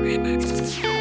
Remix.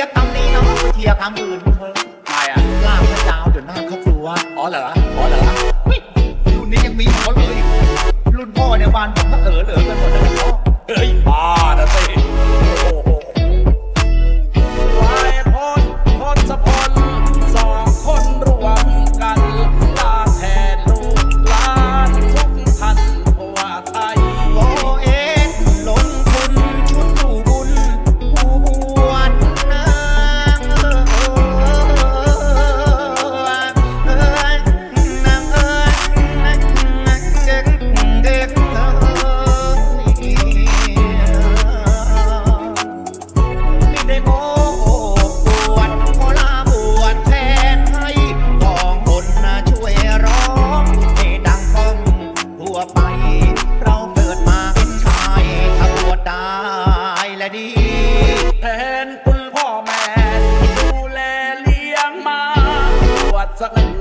ร์คำนี้เนาะไปเชียร์คำอื่นเถอะทำไมอะลาบพระเจ้าเดี๋ยวหน้าเขากลัวอ๋อเหรออ๋อเหรอเฮ้ยรุ่นนี้ยังมีเขาเลยรุ่นพ่อเนี่ยบ้านผมก็เออเหลือกันหมดแล้ว และดีแทนคุณพ่อแม่ที่ดูแลเลี้ยงมาบวดสัก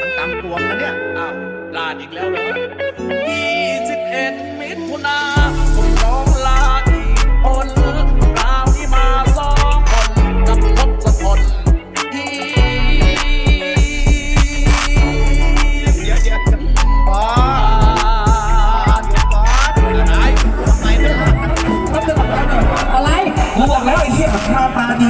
นี่ไอ้นั่นเนี่ยพ่อมันกำกวงนะเนี่ย อ้าวลาดอีกแล้วเหรอ21 มิถุนาผมร้องลาอีกคนคราวนี้มาสองคนกับทศพลที่เดี๋ยวเดี๋ยวพ่อเดี๋ยวก่อนอะไรทำไมเนี่ยอะไรกูบอกแล้วไอ้เหี้ยหน้าตาดี